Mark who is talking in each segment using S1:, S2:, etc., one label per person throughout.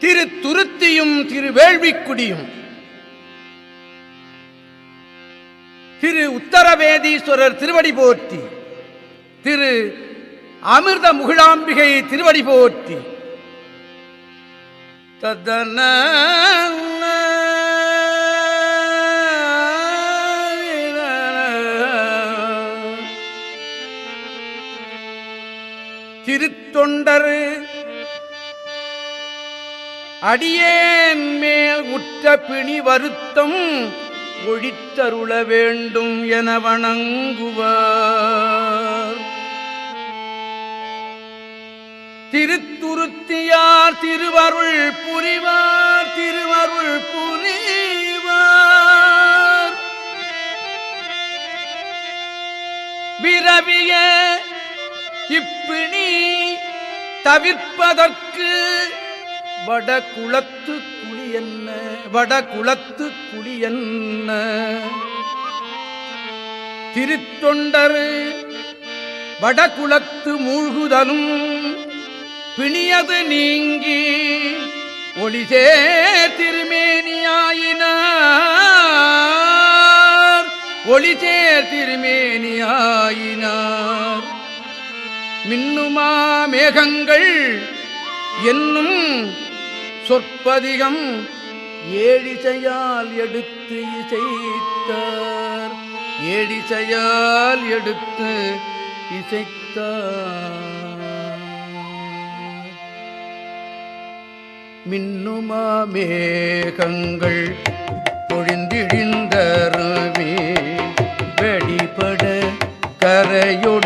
S1: திரு துருத்தியும் திரு வேள்விக்குடியும் திரு உத்தரவேதீஸ்வரர் திருவடி போற்றி திரு அமிர்த முகிழாம்பிகை திருவடி போற்றி. ததன திருத்தொண்டரு அடியேன் மேல் உற்ற பிணி வருத்தம் ஒழித்தருள வேண்டும் என வணங்குவார். திருத்துருத்தியார் திருவருள் புரிவார் திருவருள் புரிவார். விரவிய இப்பிணி தவிர்ப்பதற்கு வடகுளத்து குழி என்ன? வடகுளத்து குழி என்ன? திருத்தொண்டர் வடகுளத்து மூழ்குதலும் பிணியது நீங்கி ஒளிசே திருமேனியாயினார். ஒளிசே திருமேனியாயினார். மின்னுமா மேகங்கள் என்னும் சொற்பதிகம் ஏழிசையால் எடுத்து இசைத்தார். ஏழிசையால் எடுத்து இசைத்தார். மின்னுமா மேகங்கள் பொழிந்திழிந்தருவி வெடிபட கரையொடும்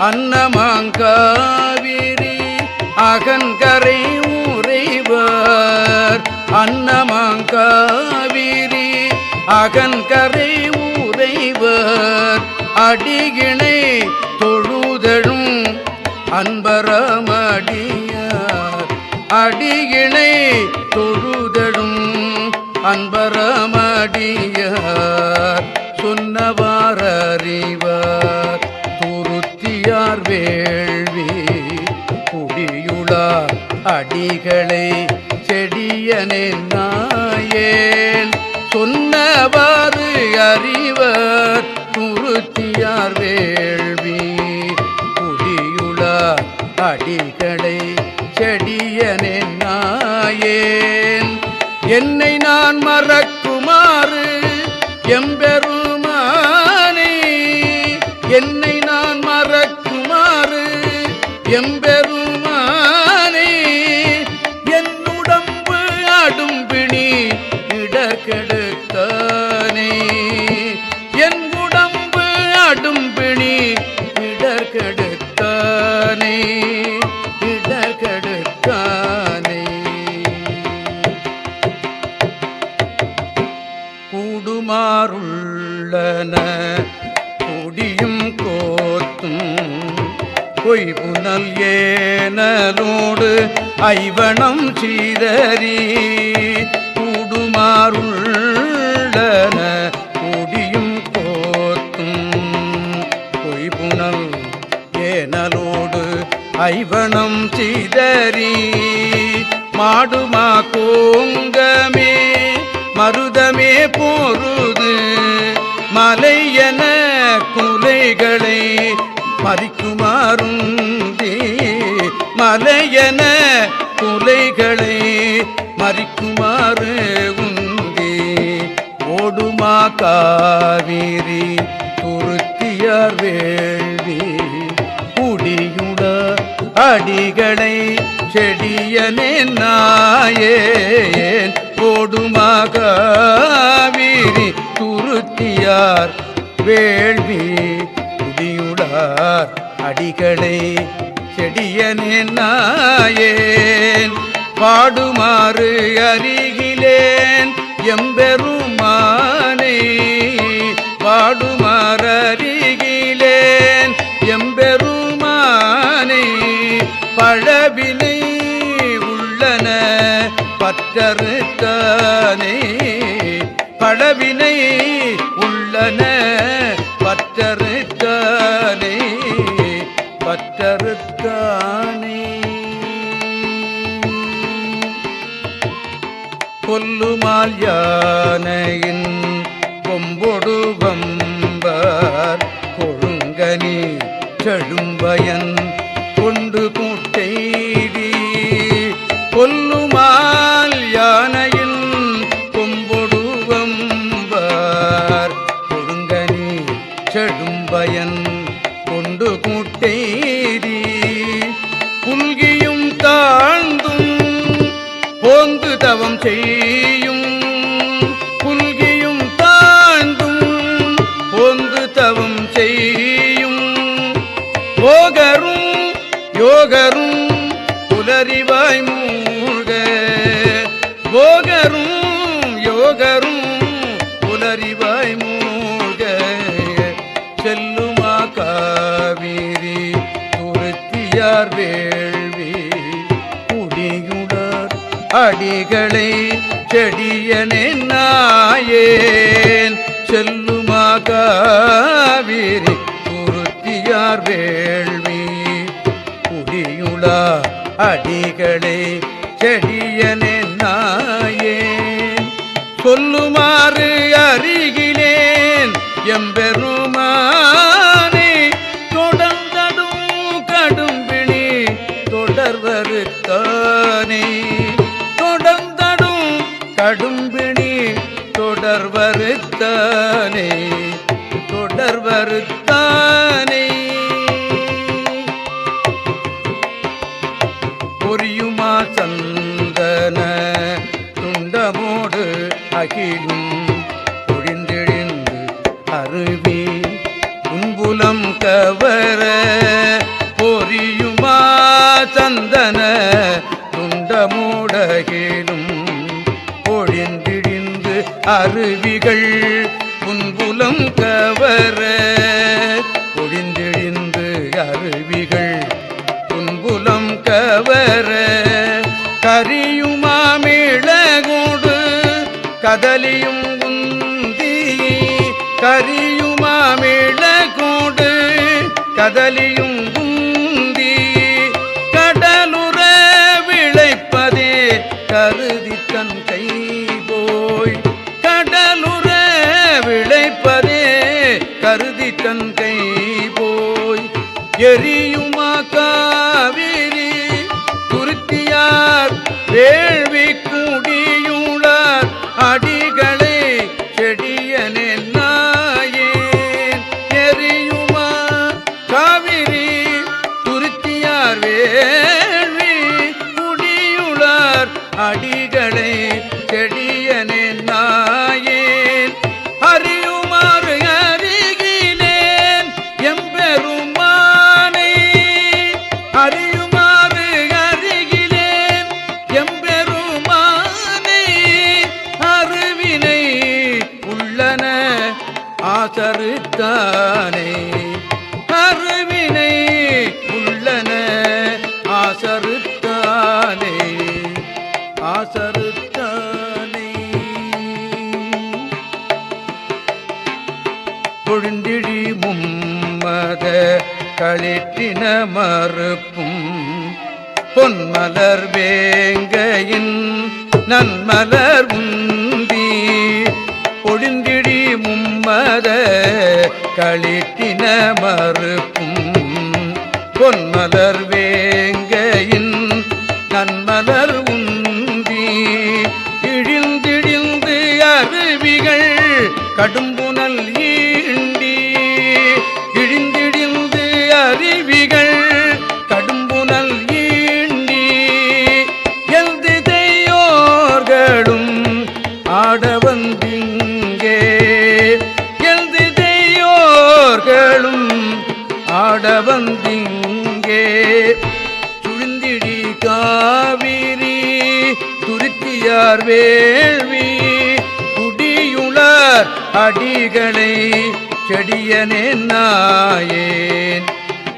S1: அன்னமாங்காவிரி அகன்கரை உறைவர் அன்னமாங்காவிரி அகன்கரை உறைவர் அடிகிணை தொழுதழும் அன்பரமடியார். அடிகிணை தொழுதழும் அன்பரமடியார். சொன்னவார் அறிவார் வேள்வி குடியுளார் அடிகளை செடியனே நாயேன் சொன்னவாறு அறிவர் துருத்தியார் வேள்வி குடியுளார் அடிகளை செடியனே நாயேன் என்னை நான் மறக்குமாறு எம்பெருமானே என்னை நான் எம்பெருமானே என்னுடம்பு அடும்பிணி இடக்கெடுத்தானே. என் உடம்பு அடும்பிணி இடர்கெடுத்தானே இடர்கெடுத்தானே கூடுமாறுள்ளன குடியும் பொய்புனல் ஏனலோடு ஐவனம் சீதரி கூடுமாறுள்ளன குடியும் கோத்தும் பொய்புனல் ஏனலோடு ஐவனம் சீதரி மாடுமா கோங்கமே மருதமே போருது என குலைகளை மறிக்குமாறு உந்தே. ஓடுமா காவிரி துருத்தியார் வேள்வி. குடியுட அடிகளை செடியனே நாயேன் ஓடுமா காவிரி துருத்தியார் வேள்வி. குடியுடார் அடிகளை செடியனே நாயேன். பாடுமாறு அருகிலேன் எம்பெருமானே. பாடுமாறு அருகிலேன் எம்பெருமானை. பழவினை பற்றறுத்தானே. பழவினை யானையின் போகரும் யோகரும் புலரிவாய் மூழ்க. செல்லுமா காவிரி துருத்தியார் வேள்வி. குடியுடர் அடிகளை செடியனே நாயேன். செல்லுமா காவிரி துருத்தியார் வேள்வி. குடியுளா அடிகளை செடியனே நாயே சொல்லுமாறு அருகிலேன் எம்பெருமா உலகேலும் பொழிந்திழிந்து அருவிகள் புன்புலம் கவர பொழிந்திழிந்து அருவிகள் புன்புலம் கவர கரியுமாமிழகோடு கதலியும் உந்தி கரியுமாமிழகோடு கதலியும் கருதி தன் கை போய் எரியுமா ஆசருத்தானே பொழிந்திழி மும்மத களிக்கின மறுக்கும் பொன்மலர் வேங்கையின் நன்மலர் உந்தி இழிந்திழிந்து அருவிகள் கடும் காவிரி துருத்தியார் வேள்வி குடியுளர் அடிகளை செடியனே நாயேன்.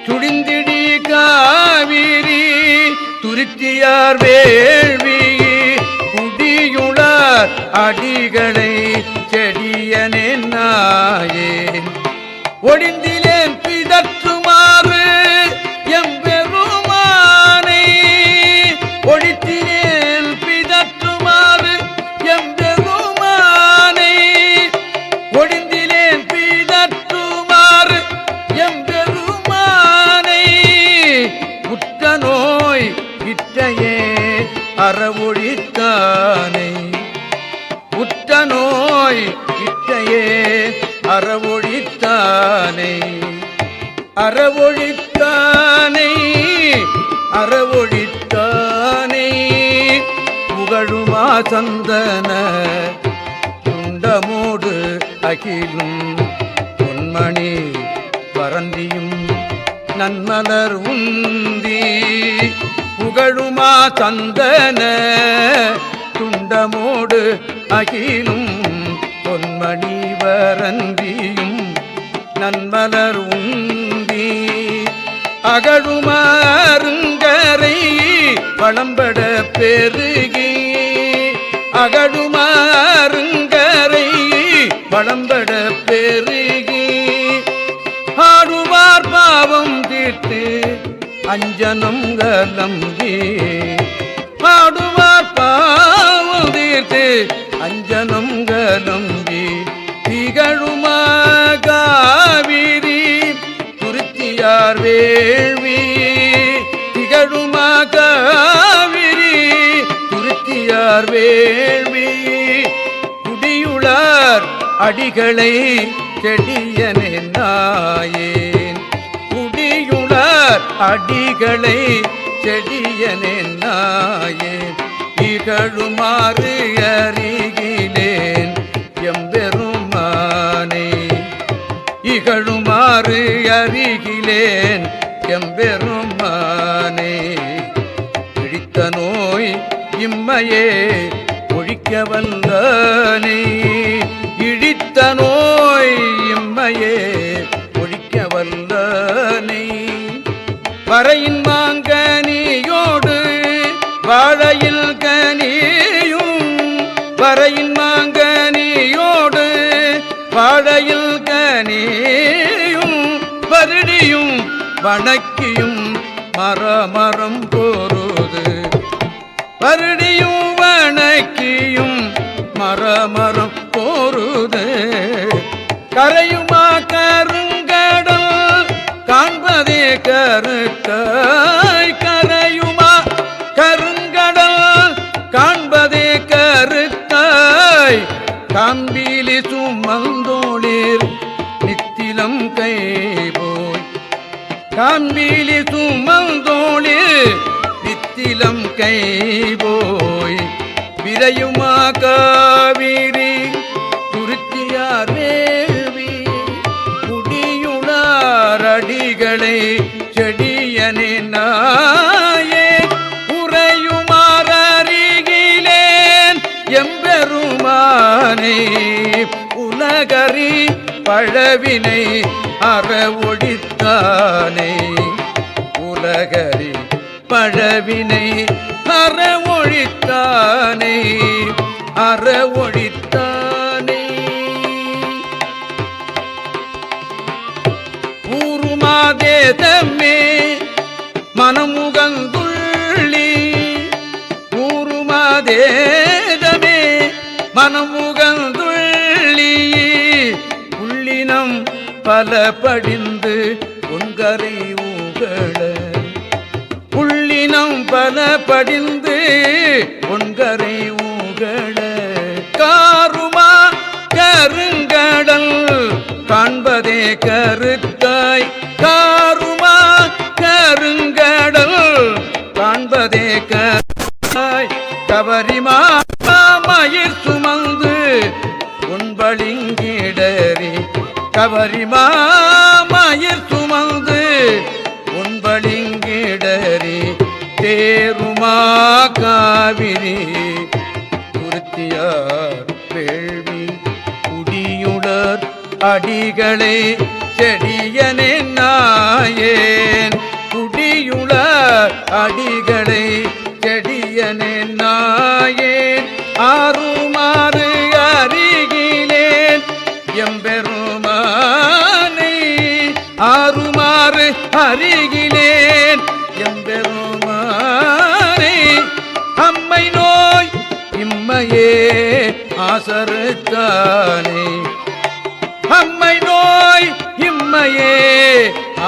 S1: சுழிந்திடி காவிரி துருத்தியார் வேள்வி குடியுளர் அடிகளை செடியனே நாயேன். ஒடிந்திலேன் நன்மலர் உந்தி புகழுமா சந்தன துண்டமோடு அகிலும் பொன்மணி வரந்தியும் நன்மலர் உந்தி. அகழுமாருங்கரை வளம்பட பெருகி அகழுமா அஞ்சனம் கலம்பி பாடுவார் பாவதீர்த்து. அஞ்சனம் கலம்பி திகழுமா காவிரி துருத்தியார் வேள்வி. திகழுமா காவிரி துருத்தியார் வேள்வி. குடியுளார் அடிகளை செடியனே. அடிகளை செடியனே நாயே இகழுமாறு அறிகிலேன் எம்பெருமானே. இகழுமாறு அறிகிலேன் எம்பெருமானே. பிடித்த நோய் இம்மையே ஒழிக்க வந்தானே. இழித்த நோய் இம்மையே ஒழிக்க வல்லானே மறையின் மாங்கனியோடு வாழையில் கனியும் வரையின் மாங்கனியோடு வாழையில் கனியும் வருடியும் வணக்கியும் மரமரம் போருது வருடியும் வணக்கியும் மரமரம் போருது கரையும் கருத்தாய் கரையுமா? கருங்கடல் காண்பதே கருத்தாய். கம்பிலி சுமந்தோளிர் நித்திலம் கை போய் காம்பிலி சுமந்தோளிர் நித்திலம் கை போய் விரையுமா காவிரி? துருத்தியார் வேவி குடியுளார் அடிகளை பழவினை அறவொழித்தானே உலகறி பழவினை அறவொழித்தானே அறவொழித்தானே ஊருமாதேதமே மனமுகங்குள்ளி. ஊருமாதேதமே மனமு பல படிந்து உங்கரை ஊகள புள்ளினம் பல படிந்து உங்கரை ஊகள காருமா கருங்கடல் காண்பதே கருத்தாய். காருமா கருங்கடல் காண்பதே கருத்தாய். கவரிமா மயிர் சுமந்து உன்பளிங்கிடறி கவரிமா மயிர் சுமந்து உன்பளிங்கிடறி தேருமா காவிரி குருத்தியார் வேள்வி குடியுடர் அடிகளை செடியனே நாயேன். குடியுள அடிகளை அருகிலேன். எம்பெருமானே அம்மை நோய் இம்மையே ஆசருத்தானே. அம்மை நோய் இம்மையே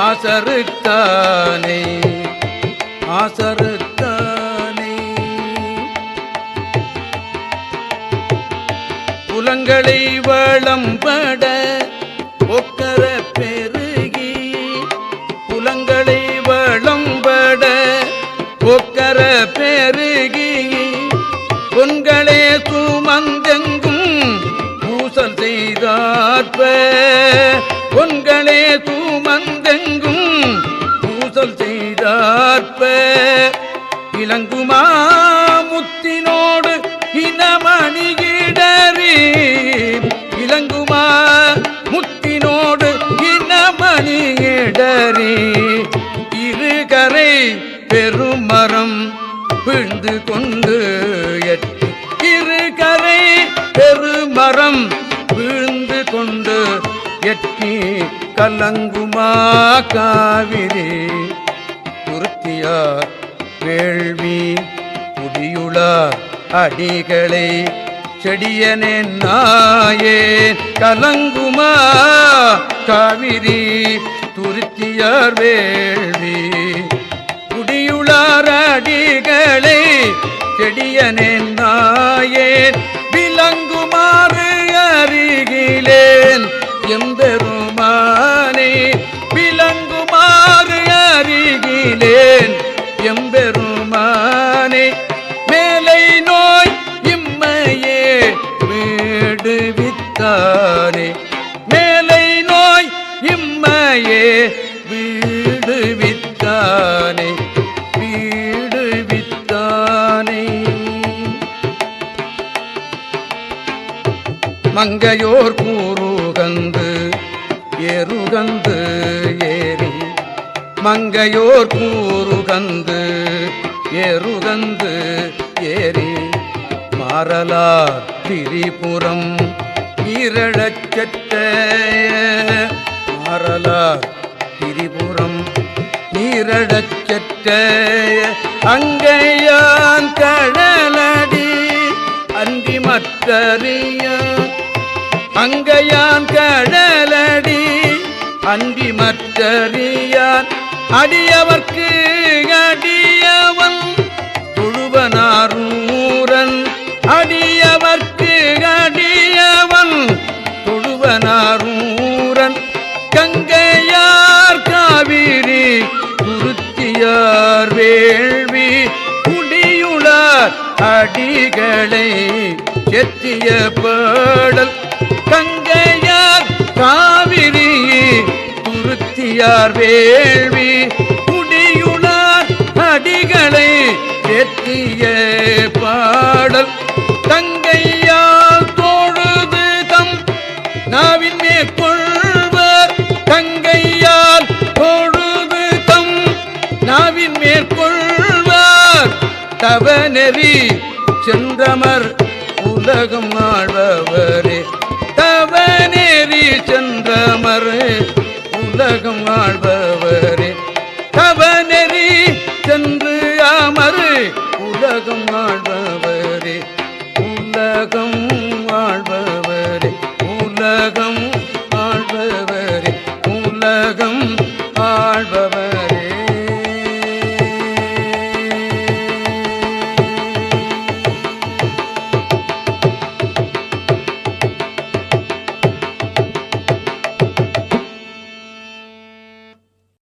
S1: ஆசருத்தானே. ஆசருத்தானே. புலங்களை வளம்பட ஒக்கர பொன்களே சுமந்தெங்கும் பூசல் செய்தார்ப்ப பொன்களே சுமந்தெங்கும் பூசல் செய்தார்ப்ப இளங்குமா முத்தினோடு இனமணிகிடறி இளங்குமா முத்தினோடு இனமணிகிடறி இருகரை பெருமரம் விழுந்து கொண்டு கலங்குமா காவிரி? துருத்தியார் வேள்வி புதியுளார் அடிகளை செடியனே நாயே கலங்குமா காவிரி? துருத்தியார் வேள்வி குடியுளார் அடிகளை செடியனே நாயேன் மங்கையோர் கூறுகந்து எருகந்து ஏறி மாறலார் திரிபுரம். ஈரழச்சட்ட மாறலார் திரிபுரம். நீரடச்சற்ற அங்கையான் கடலடி அந்தி மற்றறிய அங்கையான் கடலடி அந்தி மற்றறியான் அடியவர்க்கு அடியவன் தொழுவனாரூரன். அடியவர்க்கு அடியவன் தொழுவனாரூரன். கங்கையார் காவிரி குருத்தியார் வேள்வி குடியுளார் அடிகளை செத்திய பாடல். அடியார் வேள்வி குடியுளார் அடிகளை எத்திய பாடல். தங்கையால் தோழுது தம் நாவின் மேற்கொள்வர். தங்கையால் தோழுது தம் நாவின் மேற்கொள்வார். தவநெறி சென்றமர் உலகம் ஆழ்பவரே. உலகம்